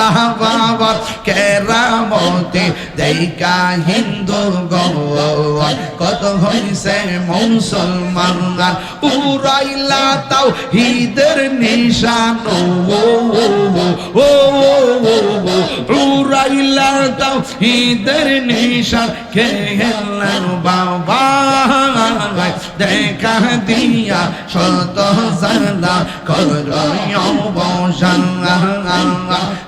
আল্লাহ বাবা কেরামতি দেখা হিন্দু গৌর কত হইছে মুসলমান উড়াইলা তাও হিদের নিশান। ও ও ও ও উড়াইলা তাও হিদের নিশান। খেলেন বাবা, দেখা দিয়া শত জানা করয় বসান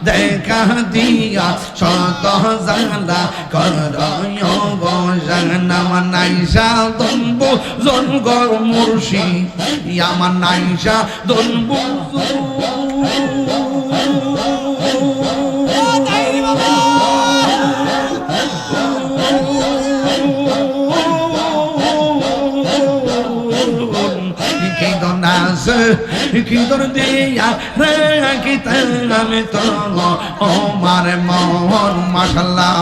দেখা দিয়া শত জানা করয় আমার নাইসা দনবু জনগর মুর্শি আমার নাইসা দনবু নাচ কি তোর দিয়া রাখিতে আমি তো ও মারে মোহন মাসাল্লাহ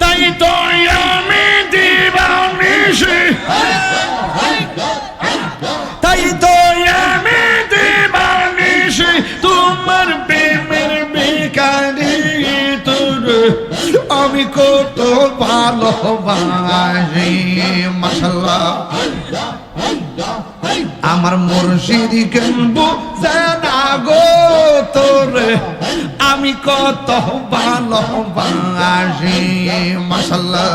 তাই তো আমি দিবানিসি তাই তো আমি দিবানিসি তোমার প্রেমের বেকারি তোর আমি কত ভালোবাসি মাসাল্লাহ আমার মুর্শিদ কেনবো জানা তোরে। আমি কত ভালোবাসি মাসাল্লাহ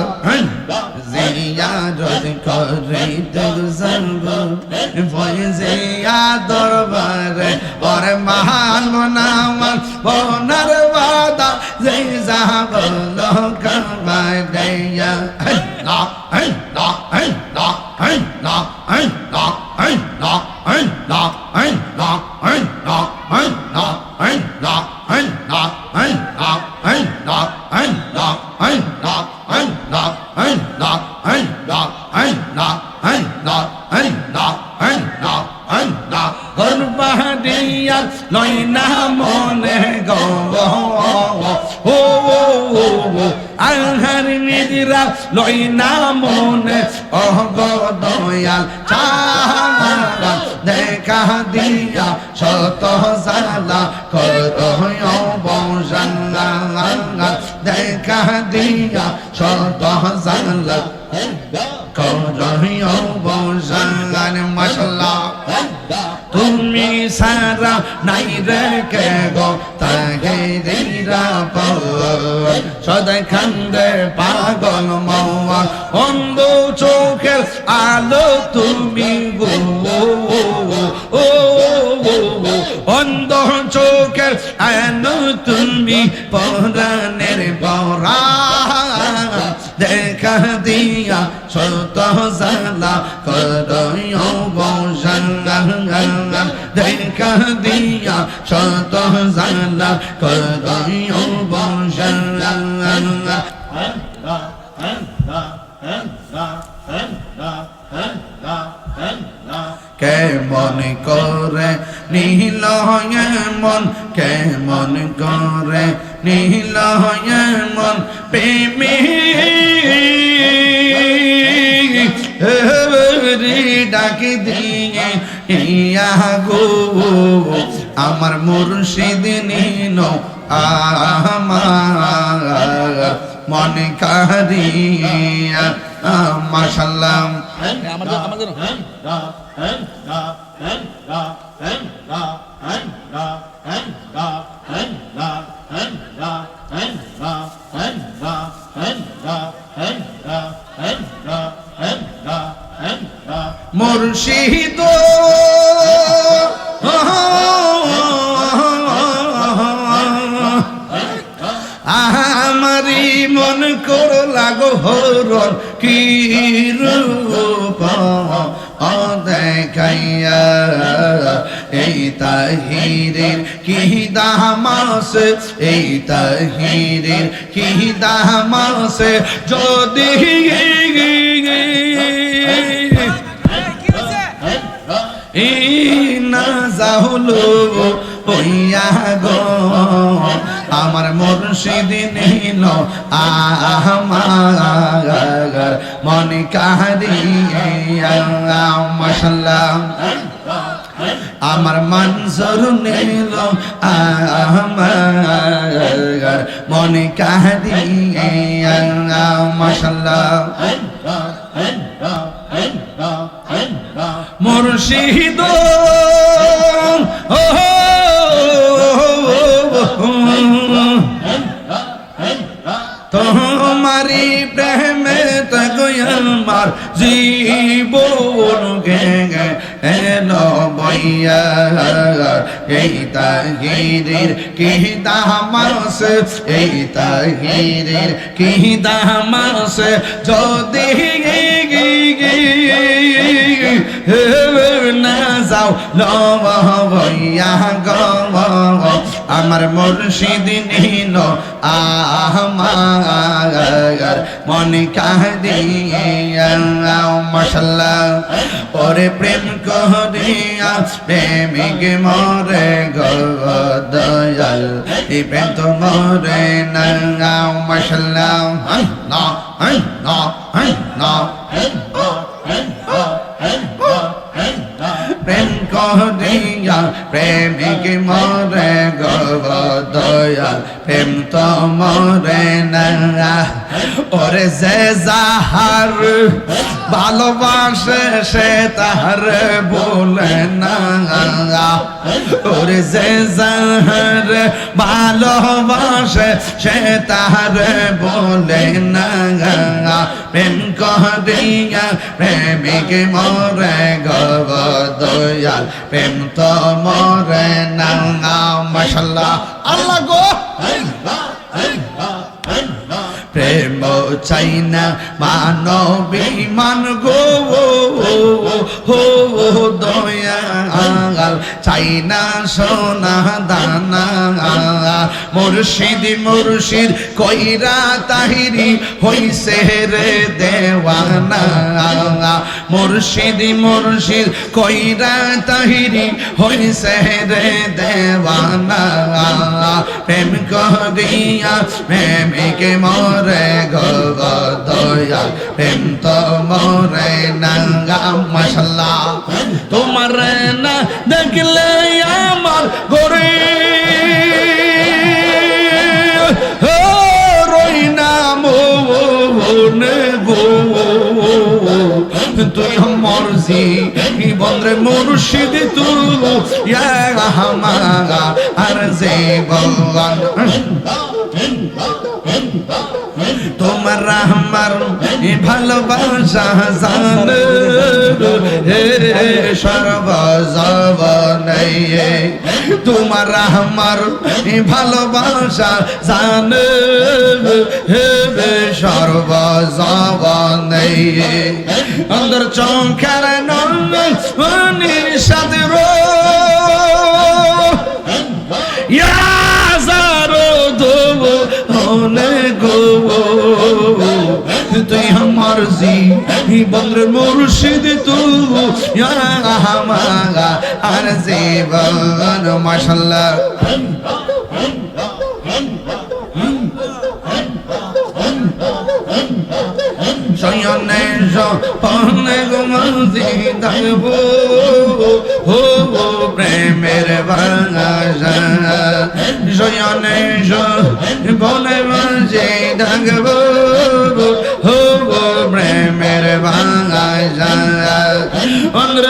জিয়ারত করে সর্ব ফয়েজিয়া দরবারে, ওরে মহান মনামান বনার বাদা যে যাব নিদিরা অন্ধ চোখের আলো তুমি পরাণের বরা। দেখা দিয়া শত জালা করয় বংশাঙ্গা দেখা দিয়া শত জালা করয় বংশাঙ্গা কেমন করে নীল মন কেমন করে নীল মন প্রেমী ডাকি দিয়ে ইয়া গো আমার মুর্শিদ নিন আমার মন কারিয়া মাশাল্লাহ আমাদের আমাদের মুর্শিদ তাহিরের কি দামাস? এই তাহিরের কি দামাস? যদি না যাহলো হইয়া গো, আমার মুর্শিদ নিল আমার। মন কাহারি মশাল্লাহ। আমার মানসর নিল আমার মনে কাহিয়া মাশাল্লাহ মুর্শিদ তোমারি প্রেমে তগয়ার জীবন গে এলো বইয়া, এই তাহিরের কি দামাস? এই তাহিরের কি দামাস? যদি না যাও লইয়া গ আমার মুর্শিদ নিল আমার মনে কাহিয়া মশাল্লা ওরে প্রেম করিয়া, প্রেমিক মরে গো দয়াল এই প্রেম তো মরে না মশাল্লা না না না প্রেম করিয়া প্রেমিক মরে গব দয়া প্রেম তো মরে না। ওরে যে যাহার ভালোবাসে সে তাহার বলে না। ওরে যে যাহার ভালোবাসে সে তাহার বলে না। প্রেম করিয়া প্রেমিক মরে গব দয়াল, প্রেম তো মরে না। মশাল্লাহ। আল্লাহ গো। চাই না মানবী মান গো হো চাই না সোনা দানা। মুর্শিদ মুর্শিদ, কইরা তাহিরি হইছে রে দেওয়ানা। মুর্শিদ মুর্শিদ, কইরা তাহিরি হইছে রে দেওয়ানা। প্রেম করিয়া, প্রেমিকে মরে গগ দয়া। প্রেম তো মরে নাঙ্গা মশাল্লা তোমার না দেখলে আমার গরে রই না গো। তুই আমার জি বন্দ্রে মুর্শিদ তু হামাগা আর যে বলবান তোমার আমার ভালোবাসা জান। হে সর্বজব নেই তোমার আমার ভালোবাসা জান। হে সর্বজব নেই অন্দর চৌখার ননির সাথে রো ইয়াজারো তুই আমার জি। বন্দ্র মুর্শিদ তু আর জীবন মাশাল্লাহ। শয়নে সপনে গুমতি থাকব। হো হো, প্রেমের বাংলা শয়নে বলে মাঝে থাকব।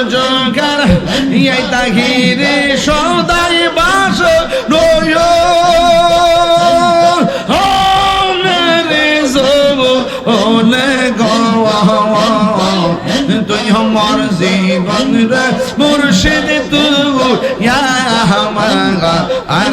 চোখার ইয়াই তাহিরে সদাই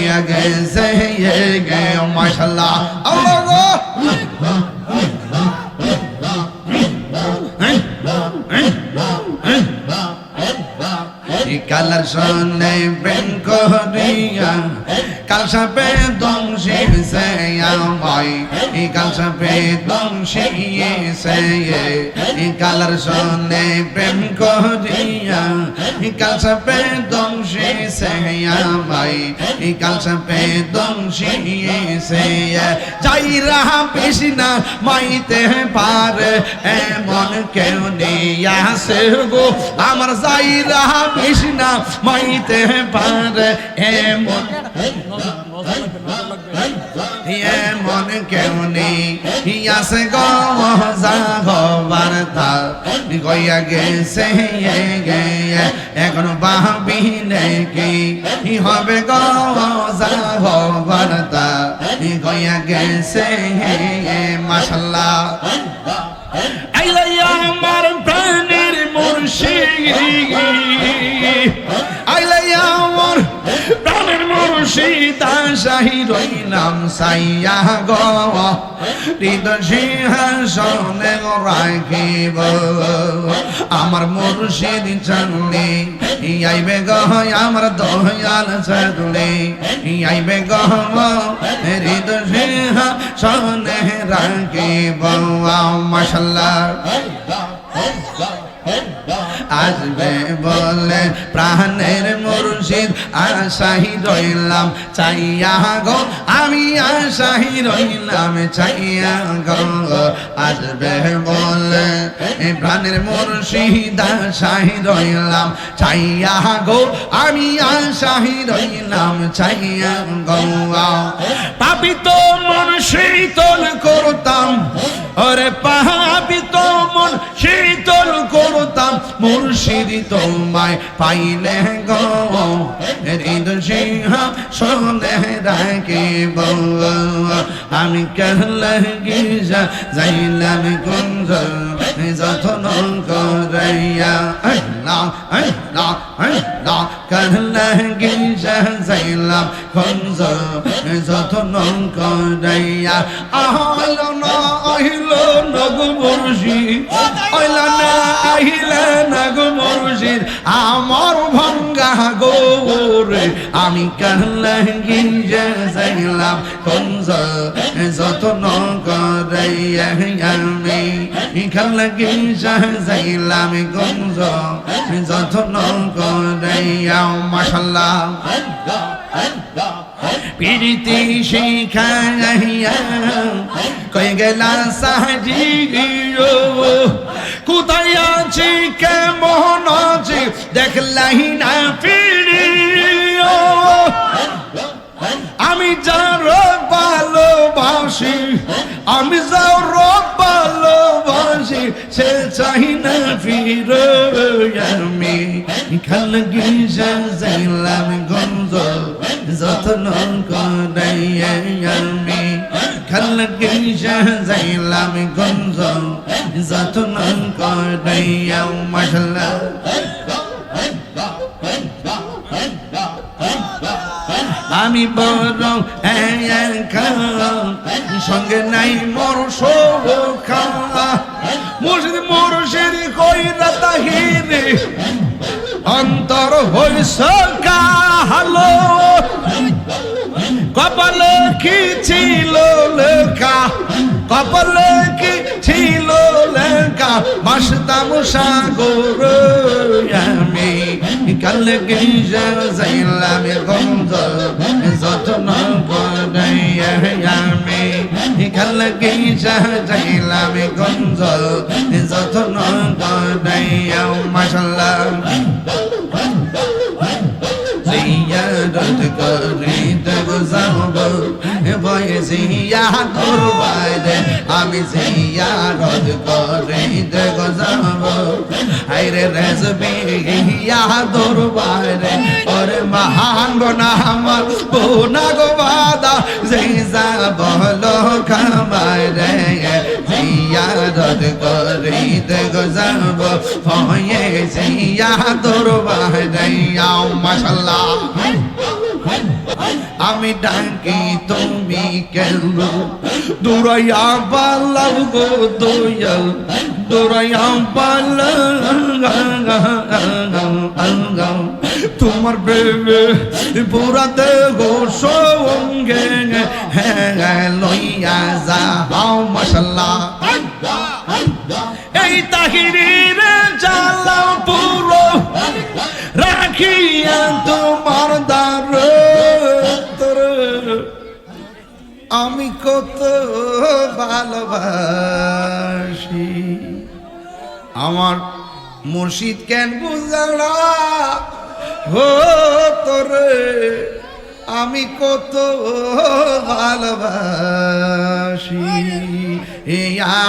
গয়া গেছে গে মাশাল্লাহ আল্লাহ কালার শোনে প্রেম করিয়া, কাল সাপে দংশি সে আমায় কাল সাপে দংশি সে কালার শোনে প্রেম করিয়া কাল সাপে দংশি সে আমায় কাল সাপে দংশি সে যাই রাহা পেশিনা মাইতে পারে, এমন কেউ নেই আসে গো। আমার যাই রাহা পেশিনা মাইতে পারে এমন এমন কেউ নেই। আসে গো যা হবার তা গইয়া গেছে গে এখন বাবি নাকি হবে গো যা হবার তা গইয়া গেছে আইলাইয়া আমার প্রাণের মুর্শিদ। মুর্শিদ আশাহি রইলাম সাইয়া গো হৃদয় সিংহাসনে রাখিব আমার মুর্শিদ চললে আইবে গো, আমার দয়াল চললে আইবে গো, হৃদয় সিংহাসনে রাখিব। মাশাল্লাহ। আসবে বলে প্রাণের মুর্শিদ আশাহি রইলাম, চাইয়া গো, আমি আশাহি রইলাম, চাইয়া গো, আসবে বলে প্রাণের মুর্শিদ আশাহি রইলাম, চাইয়া গো, আমি আশাহি রইলাম, চাইয়া গো। পাপি তো মন শীতল করতাম, ওরে পাপি তো মন করতাম মুর্শিদ তোমায় পাইলে গো সিংহ শোনে রাখিব আমি কেহল গিজা যাইলাম কুঞ্জ, যতন করাইয়া, আল্লাহ গিজা যাইলাম কুঞ্জ, যতন করাইয়া, আহল না, আহিল নগু মুর্শিদ, আইল না আহিল আমার ভঙ্গা গোরে আমি কাহলা গিয়ে যাইলাম কুঞ্জ যতন করাইয়া আমি গিয়ে যাইলাম কুঞ্জ যতন করাইয়া মাশাল্লাহ প্রীতি শিখাইয়া কই গেলা সাহায্য কোথায় আছি কেমন আছি দেখলাই না ফিরিও আমি যার ভালোবাসি আমি যার ভালোবাসি সে চাই না ফিরে আমি খাল গিজা যাইলাম গঞ্জ যত্ন করাই আমি খাল গিজা যাইলাম গঞ্জ যত্ন করাই মশলা আমি বড় একা সঙ্গে নাই মোর শোভা মুর্শিদ মুর্শিদ কইরা তাহিরে অন্তর হইস কাহালো। কপালে কি ছিল লেখা? কপালে কি ছিল লেখা বাসতাম সাগর আমি কাল গিজা যাইলাম গন্ধ যত্ন করাই আমি কাল গিজা যাইলাম গন্ধ যত্ন করাই মাসাল্লাহ জিয়ারত করিতে যাব ভয় জিয়াদুর বাইরে আমি জিয়ারত করিতে যাব হাইরে রেজবি ইয়াদুর বাইরে ওরে মহান গোনা আমার বোনা গো বাদা, যেই যাব লোক বাইরে জিয়ারত ইবাদত করিতে যাব হয়েছি তোর বাহাইয়াও মাশাল্লাহ। আমি ডাকি, তুমি কেন দূরাইয়া পালাম গো দয়াল, দূরাইয়া পালাম তোমার বেবে পুরা দেহ সঙ্গে হ্যাঁ লইয়া যাও, মশাল্লাহ। এই তাহিরির জ্বালা পুরো রাখিয়া ভালোবাসি। আমার মুর্শিদ কেন বুঝলা? হো তোরে আমি কত ভালোবাসি। ইয়া